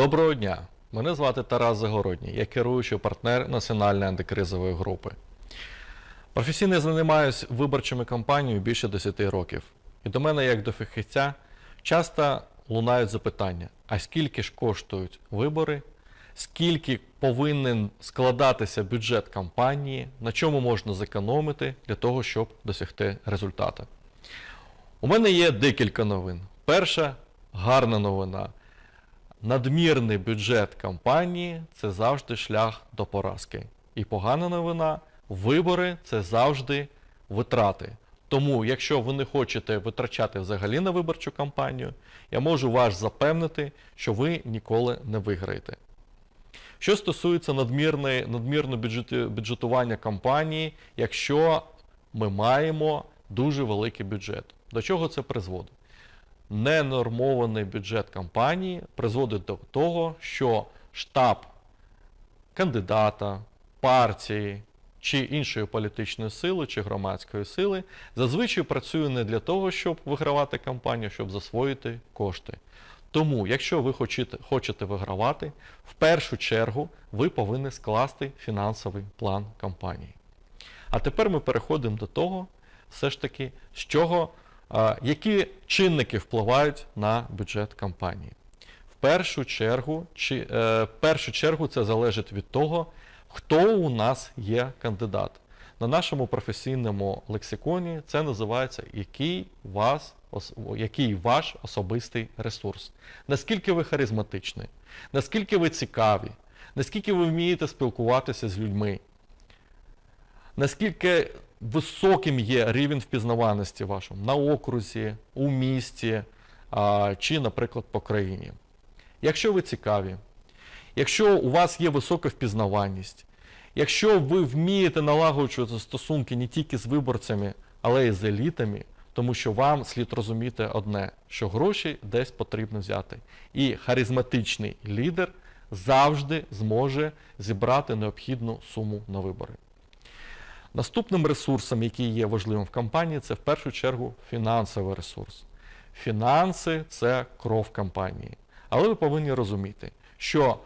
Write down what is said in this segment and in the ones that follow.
Доброго дня! Мене звати Тарас Загородній, я керуючий партнер Національної антикризової групи. Професійно займаюся виборчими кампаніями більше 10 років. І до мене, як до фахівця, часто лунають запитання: а скільки ж коштують вибори, скільки повинен складатися бюджет кампанії, на чому можна зекономити для того, щоб досягти результату. У мене є декілька новин. Перша гарна новина. Надмірний бюджет кампанії це завжди шлях до поразки. І погана новина вибори це завжди витрати. Тому, якщо ви не хочете витрачати взагалі на виборчу кампанію, я можу вас запевнити, що ви ніколи не виграєте. Що стосується надмірного бюджетування кампанії, якщо ми маємо дуже великий бюджет, до чого це призводить? Ненормований бюджет кампанії призводить до того, що штаб кандидата, партії чи іншої політичної сили чи громадської сили зазвичай працює не для того, щоб вигравати кампанію, щоб засвоїти кошти. Тому, якщо ви хочете, хочете вигравати, в першу чергу ви повинні скласти фінансовий план кампанії. А тепер ми переходимо до того, все ж таки, з чого, які чинники впливають на бюджет кампанії. В першу чергу, чи, е, першу чергу це залежить від того, хто у нас є кандидат. На нашому професійному лексиконі це називається який, вас, який ваш особистий ресурс. Наскільки ви харизматичні, наскільки ви цікаві, наскільки ви вмієте спілкуватися з людьми, наскільки високим є рівень впізнаваності вашому на окрузі, у місті чи, наприклад, по країні. Якщо ви цікаві, якщо у вас є висока впізнаваність, якщо ви вмієте налагоджувати стосунки не тільки з виборцями, але й з елітами, тому що вам слід розуміти одне, що гроші десь потрібно взяти. І харизматичний лідер завжди зможе зібрати необхідну суму на вибори. Наступним ресурсом, який є важливим в кампанії, це в першу чергу фінансовий ресурс. Фінанси це кров кампанії. Але ви повинні розуміти, що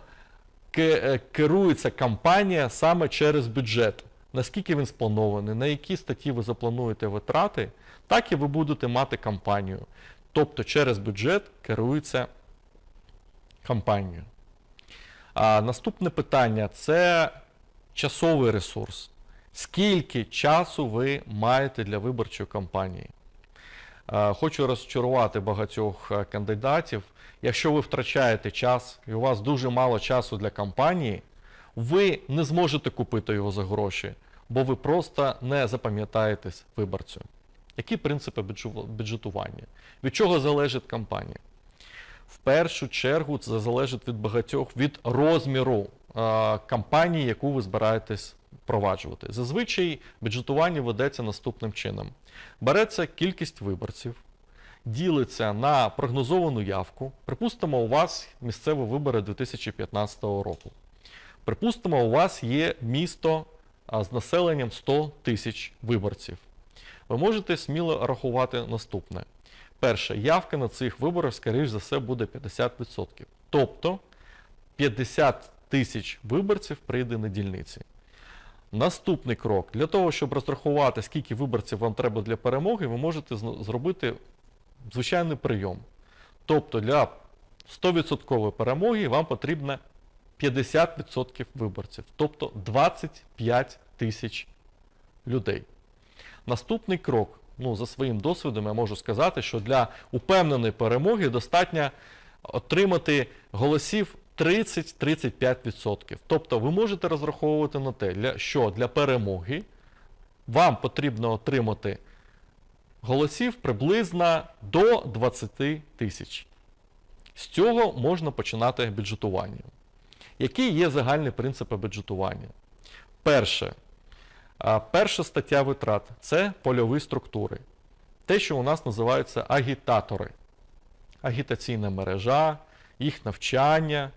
е, керується кампанія саме через бюджет. Наскільки він спланований, на які статті ви заплануєте витрати, так і ви будете мати кампанію. Тобто через бюджет керується кампанією. А наступне питання це часовий ресурс. Скільки часу ви маєте для виборчої кампанії? Е, Хочу розчарувати багатьох е, кандидатів. Якщо ви втрачаєте час і у вас дуже мало часу для кампанії, ви не зможете купити його за гроші, бо ви просто не запам'ятаєтесь виборцю. Які принципи бюджетування? Від чого залежить кампанія? В першу чергу це залежить від багатьох від розміру е, кампанії, яку ви збираєтесь впроваджувати. Зазвичай бюджетування ведеться наступним чином: береться кількість виборців, ділиться на прогнозовану явку. Припустимо, у вас місцеві вибори 2015 року. Припустимо, у вас є місто з населенням 100 тисяч виборців. Ви можете сміло рахувати наступне. Перше, явка на цих виборах, скоріш за все, буде 50%. Тобто 50 тисяч виборців прийде на дільниці. Наступний крок. Для того, щоб розрахувати, скільки виборців вам треба для перемоги, ви можете зробити звичайний прийом. Тобто для 100% перемоги вам потрібно 50% виборців, тобто 25 тисяч людей. Наступний крок. Ну, за своїм досвідом я можу сказати, що для упевненої перемоги достатньо отримати голосів 30-35%. Тобто ви можете розраховувати на те, що для перемоги вам потрібно отримати голосів приблизно до 20 тисяч. З цього можна починати бюджетування. Які є загальні принципи бюджетування? Перше, Перша стаття витрат це польові структури. Те, що у нас називаються агітатори. Агітаційна мережа, їх навчання,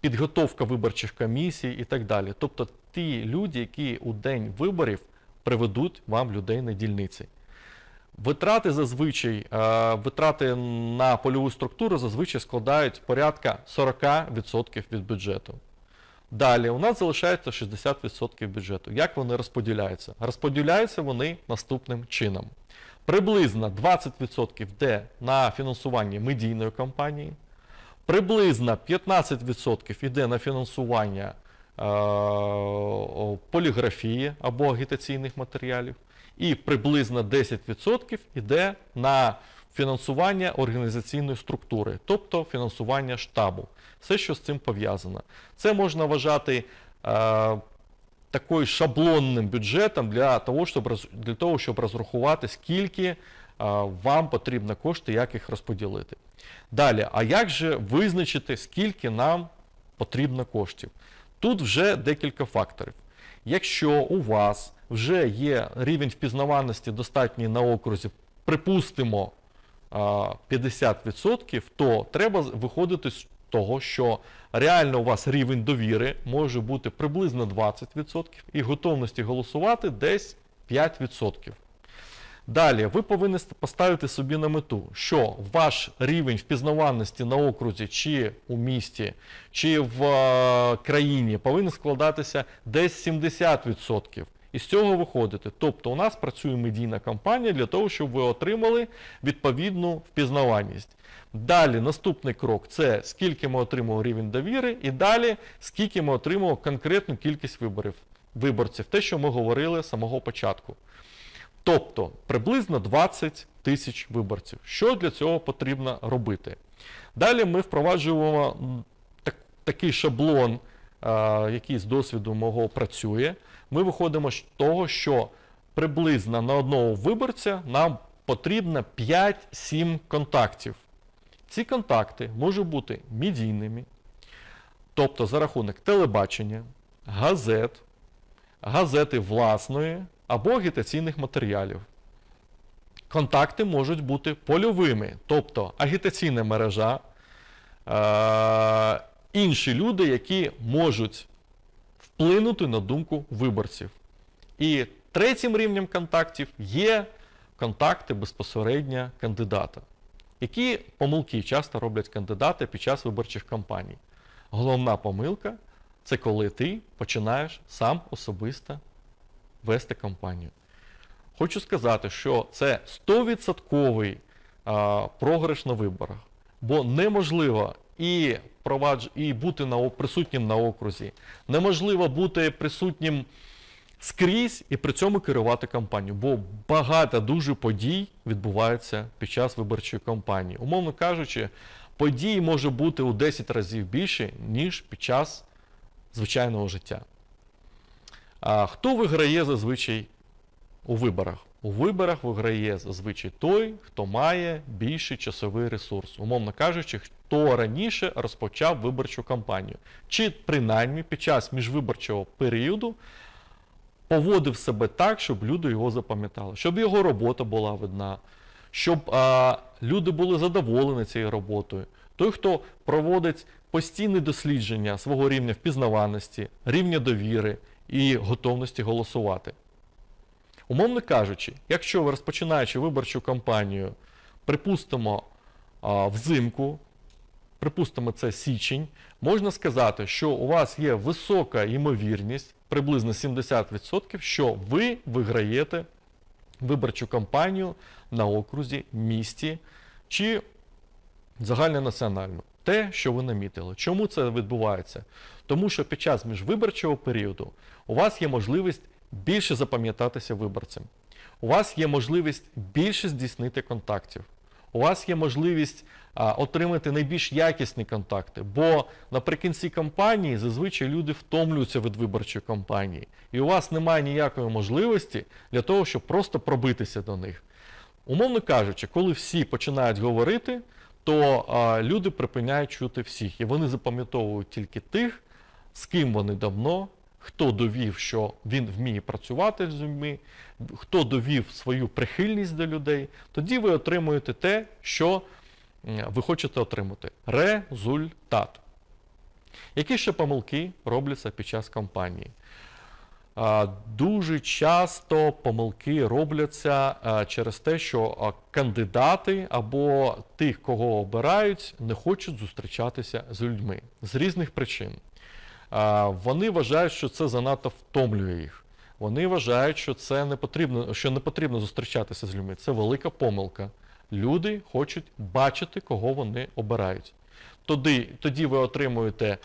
підготовка виборчих комісій і так далі. Тобто ті люди, які у день виборів приведуть вам людей на дільниці. Витрати зазвичай, витрати на польову структуру зазвичай складають порядка 40% від бюджету. Далі у нас залишається 60% бюджету. Як вони розподіляються? Розподіляються вони наступним чином. Приблизно 20% йде на фінансування медійної кампанії, приблизно 15% йде на фінансування е, поліграфії або агітаційних матеріалів, і приблизно 10% йде на фінансування організаційної структури, тобто фінансування штабу. Все, що з цим пов'язано. Це можна вважати е, такою шаблонним бюджетом для того, щоб, для того, щоб розрахувати, скільки вам потрібно кошти, як їх розподілити. Далі, а як же визначити, скільки нам потрібно коштів? Тут вже декілька факторів. Якщо у вас вже є рівень впізнаваності достатній на окрузі, припустимо, 50%, то треба виходити з того, що реально у вас рівень довіри може бути приблизно 20% і готовності голосувати десь 5%. Далі, ви повинні поставити собі на мету, що ваш рівень впізнаваності на окрузі, чи у місті, чи в е, країні повинен складатися десь 70%. І з цього виходити. Тобто у нас працює медійна кампанія для того, щоб ви отримали відповідну впізнаваність. Далі наступний крок це скільки ми отримали рівень довіри, і далі скільки ми отримали конкретну кількість виборів, виборців, те, що ми говорили з самого початку. Тобто приблизно 20 тисяч виборців. Що для цього потрібно робити? Далі ми впроваджуємо так, такий шаблон, е, який з досвіду мого працює. Ми виходимо з того, що приблизно на одного виборця нам потрібно 5-7 контактів. Ці контакти можуть бути медійними, тобто за рахунок телебачення, газет, газети власної або агітаційних матеріалів. Контакти можуть бути польовими, тобто агітаційна мережа, е- інші люди, які можуть вплинути на думку виборців. І третім рівнем контактів є контакти безпосередньо кандидата. Які помилки часто роблять кандидати під час виборчих кампаній? Головна помилка це коли ти починаєш сам особисто вести кампанію. Хочу сказати, що це 100% а, програш на виборах, бо неможливо і, провадж... і бути на... присутнім на окрузі, неможливо бути присутнім скрізь і при цьому керувати кампанією, бо багато дуже подій відбувається під час виборчої кампанії. Умовно кажучи, подій може бути у 10 разів більше, ніж під час звичайного життя. А хто виграє зазвичай у виборах? У виборах виграє зазвичай той, хто має більший часовий ресурс. Умовно кажучи, хто раніше розпочав виборчу кампанію. Чи принаймні під час міжвиборчого періоду поводив себе так, щоб люди його запам'ятали, щоб його робота була видна, щоб а, люди були задоволені цією роботою. Той, хто проводить постійне дослідження свого рівня впізнаваності, рівня довіри і готовності голосувати. Умовно кажучи, якщо ви розпочинаючи виборчу кампанію, припустимо, взимку, припустимо, це січень, можна сказати, що у вас є висока ймовірність, приблизно 70%, що ви виграєте виборчу кампанію на окрузі, місті чи загальнонаціональну. Те, що ви намітили. Чому це відбувається? Тому що під час міжвиборчого періоду у вас є можливість більше запам'ятатися виборцем. У вас є можливість більше здійснити контактів. У вас є можливість а, отримати найбільш якісні контакти, бо наприкінці кампанії зазвичай люди втомлюються від виборчої кампанії, і у вас немає ніякої можливості для того, щоб просто пробитися до них. Умовно кажучи, коли всі починають говорити, то а, люди припиняють чути всіх, і вони запам'ятовують тільки тих, з ким вони давно, хто довів, що він вміє працювати з людьми, хто довів свою прихильність до людей, тоді ви отримуєте те, що ви хочете отримати. Результат. Які ще помилки робляться під час кампанії? Дуже часто помилки робляться через те, що кандидати або тих, кого обирають, не хочуть зустрічатися з людьми з різних причин. Вони вважають, що це занадто втомлює їх. Вони вважають, що це не потрібно, що не потрібно зустрічатися з людьми. Це велика помилка. Люди хочуть бачити, кого вони обирають. Тоді, тоді ви отримуєте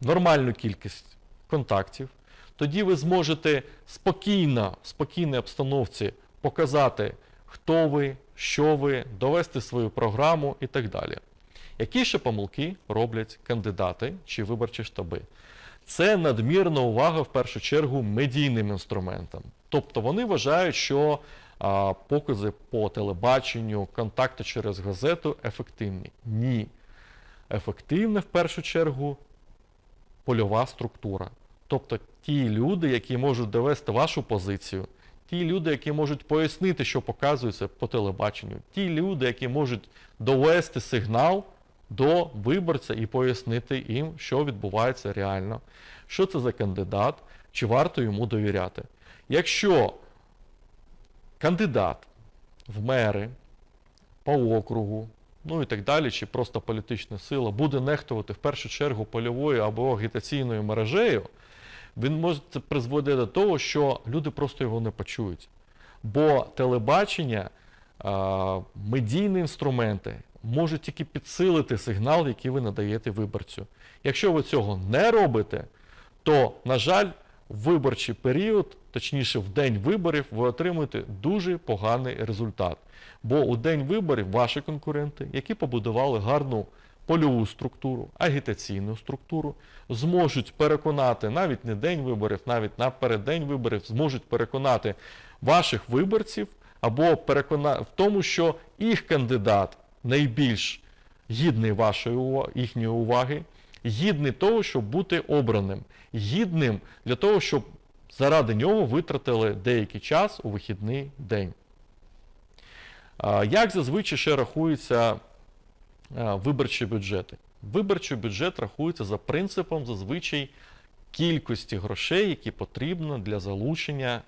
нормальну кількість контактів. Тоді ви зможете спокійно, в спокійній обстановці показати, хто ви, що ви, довести свою програму і так далі. Які ще помилки роблять кандидати чи виборчі штаби? Це надмірна увага в першу чергу медійним інструментам. Тобто вони вважають, що а, покази по телебаченню, контакти через газету ефективні. Ні. Ефективна в першу чергу польова структура. Тобто ті люди, які можуть довести вашу позицію, ті люди, які можуть пояснити, що показується по телебаченню, ті люди, які можуть довести сигнал до виборця і пояснити їм, що відбувається реально, що це за кандидат, чи варто йому довіряти. Якщо кандидат в мери по округу, ну і так далі, чи просто політична сила буде нехтувати в першу чергу польовою або агітаційною мережею, він може це призводити до того, що люди просто його не почують. Бо телебачення, а, медійні інструменти можуть тільки підсилити сигнал, який ви надаєте виборцю. Якщо ви цього не робите, то, на жаль, в виборчий період, точніше в день виборів, ви отримуєте дуже поганий результат. Бо у день виборів ваші конкуренти, які побудували гарну польову структуру, агітаційну структуру, зможуть переконати навіть не день виборів, навіть напереддень виборів, зможуть переконати ваших виборців або перекона... в тому, що їх кандидат найбільш гідний вашої ува- їхньої уваги, гідний того, щоб бути обраним, гідним для того, щоб заради нього витратили деякий час у вихідний день. Як зазвичай ще рахуються а, виборчі бюджети? Виборчий бюджет рахується за принципом зазвичай кількості грошей, які потрібно для залучення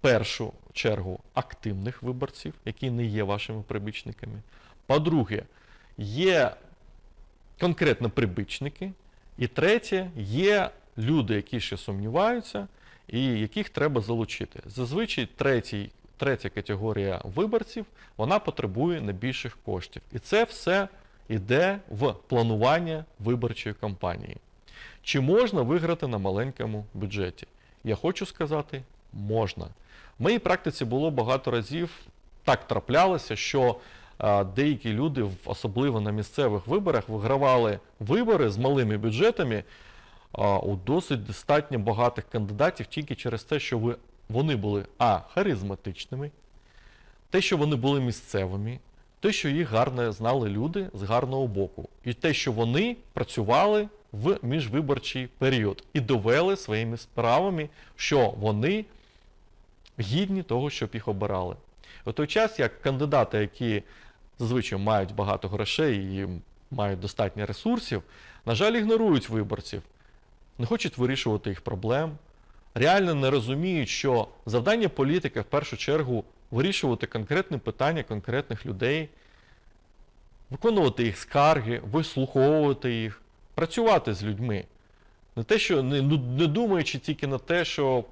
першу чергу активних виборців, які не є вашими прибічниками. По-друге, є конкретно прибічники. І третє, є люди, які ще сумніваються, і яких треба залучити. Зазвичай третій, третя категорія виборців вона потребує найбільших коштів. І це все йде в планування виборчої кампанії. Чи можна виграти на маленькому бюджеті? Я хочу сказати, можна. В моїй практиці було багато разів так траплялося, що деякі люди, особливо на місцевих виборах, вигравали вибори з малими бюджетами у досить достатньо багатих кандидатів тільки через те, що ви, вони були а. харизматичними, те, що вони були місцевими, те, що їх гарно знали люди з гарного боку, і те, що вони працювали в міжвиборчий період і довели своїми справами, що вони гідні того, щоб їх обирали. У той час, як кандидати, які зазвичай мають багато грошей і мають достатньо ресурсів, на жаль, ігнорують виборців, не хочуть вирішувати їх проблем, реально не розуміють, що завдання політика в першу чергу вирішувати конкретні питання конкретних людей, виконувати їх скарги, вислуховувати їх, працювати з людьми. Не те, що не, ну, не думаючи тільки на те, що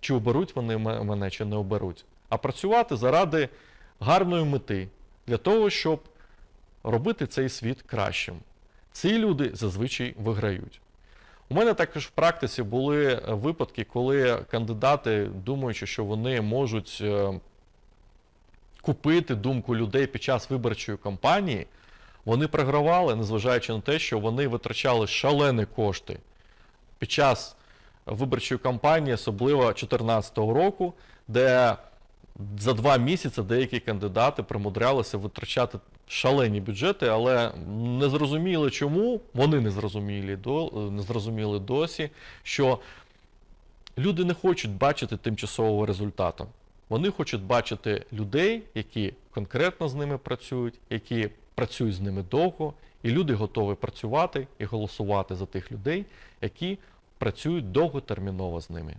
чи оберуть вони мене, чи не оберуть, а працювати заради гарної мети, для того, щоб робити цей світ кращим. Ці люди зазвичай виграють. У мене також в практиці були е, випадки, коли кандидати, думаючи, що вони можуть е, купити думку людей під час виборчої кампанії, вони програвали, незважаючи на те, що вони витрачали шалені кошти. Під час виборчої кампанії, особливо 2014 року, де за два місяці деякі кандидати примудрялися витрачати шалені бюджети, але не зрозуміли чому, вони не зрозуміли, не зрозуміли досі, що люди не хочуть бачити тимчасового результату. Вони хочуть бачити людей, які конкретно з ними працюють, які працюють з ними довго, і люди готові працювати і голосувати за тих людей, які працюють довготерміново з ними.